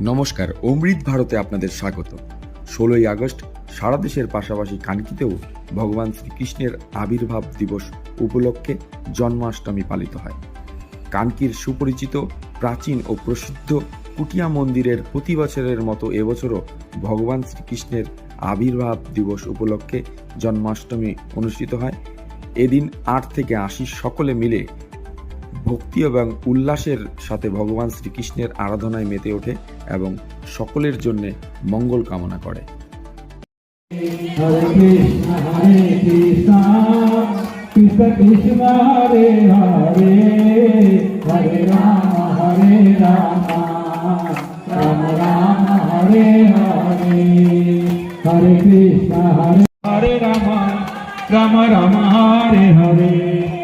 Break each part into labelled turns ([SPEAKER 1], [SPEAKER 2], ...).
[SPEAKER 1] নমস্কার, অমৃত ভারতে আপনাদের স্বাগত। ষোলোই আগস্ট, সারা দেশের পাশাপাশি কানকিতেও ভগবান শ্রীকৃষ্ণের আবির্ভাব দিবস উপলক্ষে জন্মাষ্টমী পালিত হয়। কানকির সুপরিচিত, প্রাচীন ও প্রসিদ্ধ কুটিয়া মন্দিরের প্রতি বছরের মতো এবছরও ভগবান শ্রীকৃষ্ণের আবির্ভাব দিবস উপলক্ষে জন্মাষ্টমী অনুষ্ঠিত হয়। এদিন আট থেকে আশি সকলে মিলে ভক্তি এবং উল্লাসের সাথে ভগবান শ্রীকৃষ্ণের আরাধনায় মেতে ওঠে এবং সকলের জন্য মঙ্গল কামনা করে।
[SPEAKER 2] Hare Krishna, Hare Krishna, Krishna Krishna, Hare Hare, Hare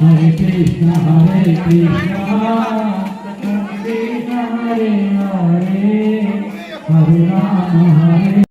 [SPEAKER 2] Hare Krishna, Hare Krishna, Hare Hare, Hare Rama, Hare.